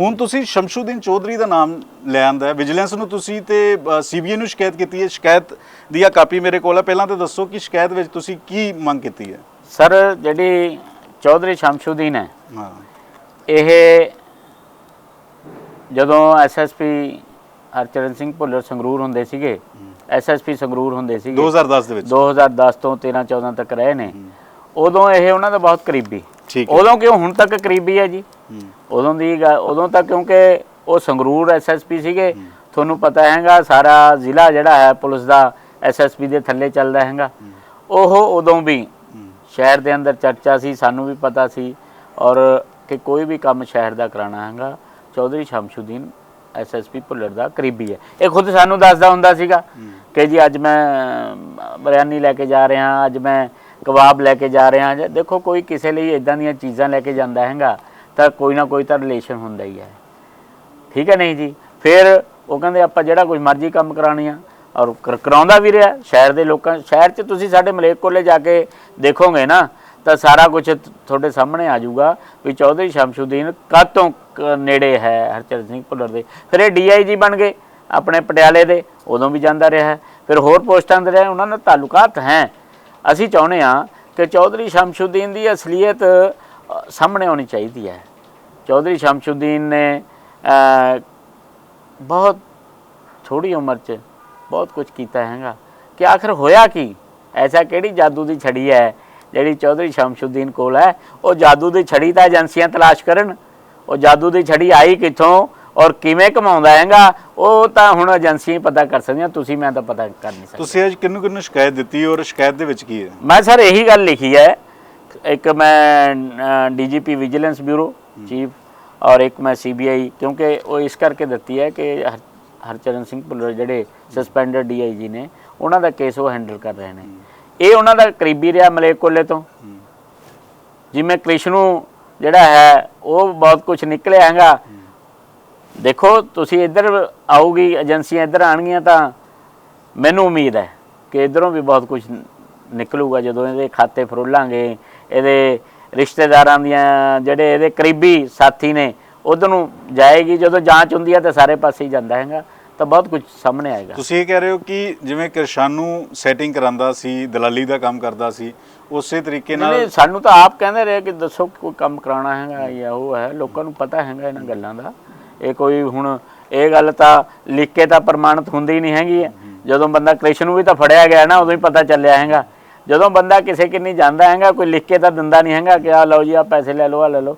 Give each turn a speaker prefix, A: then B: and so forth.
A: ਹੁਣ ਤੁਸੀਂ ਸ਼ਮਸ਼ੂਦੀਨ ਚੌਧਰੀ ਦਾ ਨਾਮ ਲੈ ਆਂਦਾ ਹੈ ਵਿਜੀਲੈਂਸ ਨੂੰ ਤੁਸੀਂ ਤੇ ਸੀਬੀਆਈ ਨੂੰ ਸ਼ਿਕਾਇਤ ਕੀਤੀ ਹੈ ਸ਼ਿਕਾਇਤ ਦੀ ਆ ਕਾਪੀ ਮੇਰੇ ਕੋਲ ਹੈ। ਪਹਿਲਾਂ ਤਾਂ ਦੱਸੋ ਕਿ ਸ਼ਿਕਾਇਤ ਵਿੱਚ ਤੁਸੀਂ ਕੀ ਮੰਗ ਕੀਤੀ ਹੈ?
B: ਸਰ ਜਿਹੜੀ ਚੌਧਰੀ ਸ਼ਮਸ਼ੂਦੀਨ ਹੈ
A: ਹਾਂ।
B: ਇਹ ਜਦੋਂ ਐਸਐਸਪੀ ਹਰਚਰਨ ਸਿੰਘ ਭੁੱਲਰ ਸੰਗਰੂਰ ਹੁੰਦੇ ਸੀਗੇ ਐਸਐਸਪੀ ਸੰਗਰੂਰ ਹੁੰਦੇ ਸੀਗੇ
A: 2010 ਦੇ ਵਿੱਚ।
B: 2010 ਤੋਂ 13 14 ਤੱਕ ਰਹੇ ਨੇ। ਉਦੋਂ ਇਹ ਉਹਨਾਂ ਦਾ ਬਹੁਤ ਕਰੀਬੀ। ਉਦੋਂ ਕਿਉਂ ਹੁਣ ਤੱਕ ਕਰੀਬੀ ਹੈ ਜੀ? ਉਦੋਂ ਦੀ ਉਦੋਂ ਤੱਕ ਕਿਉਂਕਿ ਉਹ ਸੰਗਰੂਰ ਐਸਐਸਪੀ ਸੀਗੇ ਤੁਹਾਨੂੰ ਪਤਾ ਹੈਗਾ ਸਾਰਾ ਜ਼ਿਲ੍ਹਾ ਜਿਹੜਾ ਹੈ ਪੁਲਿਸ ਦਾ ਐਸਐਸਪੀ ਦੇ ਥੱਲੇ ਚੱਲਦਾ ਹੈਗਾ। ਉਹ ਉਦੋਂ ਵੀ ਸ਼ਹਿਰ ਦੇ ਅੰਦਰ ਚਰਚਾ ਸੀ ਸਾਨੂੰ ਵੀ ਪਤਾ ਸੀ ਔਰ ਕਿ ਕੋਈ ਵੀ ਕੰਮ ਸ਼ਹਿਰ ਦਾ ਕਰਾਣਾ ਹੈਗਾ ਚੌਧਰੀ ਸ਼ਮਸ਼ੂਦੀਨ ਐਸਐਸਪੀ ਭੁੱਲਰ ਦਾ ਕਰੀਬੀ ਹੈ। ਇਹ ਖੁਦ ਸਾਨੂੰ ਦੱਸਦਾ ਹੁੰਦਾ ਸੀਗਾ ਕਿ ਜੀ ਅੱਜ ਮੈਂ ਬਿਰਿਆਨੀ ਲੈ ਕੇ ਜਾ ਰਿਹਾ ਅੱਜ ਮੈਂ ਕਬਾਬ ਲੈ ਕੇ ਜਾ ਰਿਹਾ ਦੇਖੋ ਕੋਈ ਕਿਸੇ ਲਈ ਇਦਾਂ ਦੀਆਂ ਚੀਜ਼ਾਂ ਲੈ ਕੇ ਜਾਂਦਾ ਹੈਗਾ ਤਾਂ ਕੋਈ ਨਾ ਕੋਈ ਤਾਂ ਰਿਲੇਸ਼ਨ ਹੁੰਦਾ ਹੀ ਹੈ। ਠੀਕ ਹੈ ਨਹੀਂ ਜੀ? ਫਿਰ ਉਹ ਕਹਿੰਦੇ ਆਪਾਂ ਜਿਹੜਾ ਕੁਝ ਮਰਜ਼ੀ ਕੰਮ ਕਰਾਣੀ ਆ। ਔਰ ਕਰ- ਕਰਾਉਂਦਾ ਵੀ ਰਿਹਾ ਸ਼ਹਿਰ ਦੇ ਲੋਕਾਂ, ਸ਼ਹਿਰ 'ਚ ਤੁਸੀਂ ਸਾਡੇ ਮਲੇਕ ਕੋਲੇ ਜਾ ਕੇ ਦੇਖੋਗੇ ਨਾ, ਤਾਂ ਸਾਰਾ ਕੁਝ ਤੁਹਾਡੇ ਸਾਹਮਣੇ ਆ ਜਾਊਗਾ ਵੀ ਚੌਧਰੀ ਸ਼ਮਸ਼ੂਦੀਨ ਕਦ ਤੋਂ ਕ- ਨੇੜੇ ਹੈ, ਹਰਚਰਨ ਸਿੰਘ ਭੁੱਲਰ ਦੇ। ਫਿਰ ਇਹ ਡੀਆਈਜੀ ਬਣ ਗਏ ਆਪਣੇ ਪਟਿਆਲੇ ਦੇ, ਉਦੋਂ ਵੀ ਜਾਂਦਾ ਰਿਹਾ ਫਿਰ ਹੋਰ ਪੋਸਟਾਂ ਤੇ ਰਹੇ, ਉਹਨਾਂ ਨਾਲ ਤਾਲੁਕਾਤ ਹੈ। ਅਸੀਂ ਚਾਹੁੰਦੇ ਆ ਕਿ ਚੌਧਰੀ ਸ਼ਮਸ਼ੂਦੀਨ ਦੀ ਅਸਲੀਅਤ ਸਾਹਮਣੇ ਆਉਣੀ ਚਾਹੀਦੀ ਹੈ। ਚੌਧਰੀ ਸ਼ਮਸ਼ੂਦੀਨ ਨੇ ਬਹੁਤ ਥੋੜੀ ਉਮਰ 'ਚ ਬਹੁਤ ਕੁਝ ਕੀਤਾ ਹੈਗਾ। ਕਿ ਆਖਰ ਹੋਇਆ ਕੀ? ਐਸਾ ਕਿਹੜੀ ਜਾਦੂ ਦੀ ਛੜੀ ਹੈ? ਜਿਹੜੀ ਚੌਧਰੀ ਸ਼ਮਸ਼ੂਦੀਨ ਕੋਲ ਹੈ ਉਹ ਜਾਦੂ ਦੀ ਛੜੀ ਤਾਂ ਏਜੰਸੀਆਂ ਤਲਾਸ਼ ਕਰਨ। ਉਹ ਜਾਦੂ ਦੀ ਛੜੀ ਆਈ ਕਿੱਥੋਂ ਔਰ ਕਿਵੇਂ ਕਮਾਉਂਦਾ ਹੈਗਾ ਉਹ ਤਾਂ ਹੁਣ ਏਜੰਸੀਆਂ ਹੀ ਪਤਾ ਕਰ ਸਕਦੀਆਂ। ਤੁਸੀਂ ਮੈਂ ਤਾਂ ਪਤਾ ਕਰ ਨਹੀਂ ਸਕਦਾ।
A: ਤੁਸੀਂ ਅੱਜ ਕਿੰਨੂੰ ਕਿੰਨੂੰ ਸ਼ਿਕਾਇਤ ਦਿੱਤੀ ਔਰ ਸ਼ਿਕਾਇਤ ਦੇ ਵਿੱਚ ਕੀ ਹੈ?
B: ਮੈਂ ਸਰ ਇਹੀ ਗੱਲ ਲਿਖੀ ਹੈ ਇੱਕ ਮੈਂ ਡੀਜੀਪੀ ਵਿਜੀਲੈਂਸ ਬਿਊਰੋ ਚੀਫ ਔਰ ਇੱਕ ਮੈਂ ਸੀਬੀਆਈ ਕਿਉਂਕਿ ਉਹ ਇਸ ਕਰਕੇ ਦਿੱਤੀ ਹੈ ਕਿ ਹਰ- ਹਰਚਰਨ ਸਿੰਘ ਭੁੱਲਰ ਜਿਹੜੇ ਸਸਪੈਂਡਡ ਡੀਆਈਜੀ ਨੇ ਉਹਨਾਂ ਦਾ ਕੇਸ ਉਹ ਹੈਂਡਲ ਕਰ ਰਹੇ ਨੇ। ਇਹ ਉਹਨਾਂ ਦਾ ਕਰੀਬੀ ਰਿਹਾ ਮਲੇਕੋਲੇ ਤੋਂ। ਜਿਵੇਂ ਕ੍ਰਿਸ਼ਨੂ ਜਿਹੜਾ ਹੈ ਉਹ ਬਹੁਤ ਕੁਝ ਨਿਕਲਿਆ ਹੈਗਾ। ਦੇਖੋ ਤੁਸੀਂ ਇੱਧਰ ਆਊਗੀ ਏਜੰਸੀਆਂ ਇੱਧਰ ਆਣਗੀਆਂ ਤਾਂ ਮੈਨੂੰ ਉਮੀਦ ਹੈ ਕਿ ਇਧਰੋਂ ਵੀ ਬਹੁਤ ਕੁਝ ਨਿਕਲੂਗਾ ਜਦੋਂ ਇਹਦੇ ਖਾਤੇ ਫਰੋਲਾਂਗੇ। ਇਹਦੇ ਰਿਸ਼ਤੇਦਾਰਾਂ ਦੀਆਂ ਜਿਹੜੇ ਇਹਦੇ ਕਰੀਬੀ ਸਾਥੀ ਨੇ ਉਧਰ ਨੂੰ ਜਾਏਗੀ ਜਦੋਂ ਜਾਂਚ ਹੁੰਦੀ ਹੈ ਤਾਂ ਸਾਰੇ ਪਾਸੇ ਹੀ ਜਾਂਦਾ ਹੈਗਾ। ਤਾਂ ਬਹੁਤ ਕੁਝ ਸਾਹਮਣੇ ਆਏਗਾ।
A: ਤੁਸੀਂ ਇਹ ਕਹਿ ਰਹੇ ਹੋ ਕਿ ਜਿਵੇਂ ਕਿਰਸ਼ਾਨੂ ਸੈਟਿੰਗ ਕਰਾਂਦਾ ਸੀ ਦਲਾਲੀ ਦਾ ਕੰਮ ਕਰਦਾ ਸੀ ਉਸੇ ਤਰੀਕੇ ਨਾਲ
B: ਸਾਨੂੰ ਤਾਂ ਆਪ ਕਹਿੰਦੇ ਰਹੇ ਕਿ ਦੱਸੋ ਕੋਈ ਕੰਮ ਕਰਾਉਣਾ ਹੈਗਾ ਜਾਂ ਉਹ ਹੈ ਲੋਕਾਂ ਨੂੰ ਪਤਾ ਹੈਗਾ ਇਹਨਾਂ ਗੱਲਾਂ ਦਾ। ਇਹ ਕੋਈ ਹੁਣ ਇਹ ਗੱਲ ਤਾਂ ਲਿਖ ਕੇ ਤਾਂ ਪ੍ਰਮਾਣਿਤ ਹੁੰਦੀ ਨਹੀਂ ਹੈਗੀ। ਜਦੋਂ ਬੰਦਾ ਕ੍ਰਿਸ਼ਨ ਨੂੰ ਵੀ ਤਾਂ ਫੜਿਆ ਗਿਆ ਨਾ ਉਦੋਂ ਹੀ ਪਤਾ ਚੱਲਿਆ ਹੈਗਾ। ਜਦੋਂ ਬੰਦਾ ਕਿਸੇ ਕਿੰਨੀ ਜਾਂਦਾ ਹੈਗਾ, ਕੋਈ ਲਿਖ ਕੇ ਤਾਂ ਦਿੰਦਾ ਨਹੀਂ ਹੈਗਾ ਕਿ ਆ ਲਓ ਜੀ ਆ ਪੈਸੇ ਲੈ ਲਓ ਆ ਲੈ ਲਓ।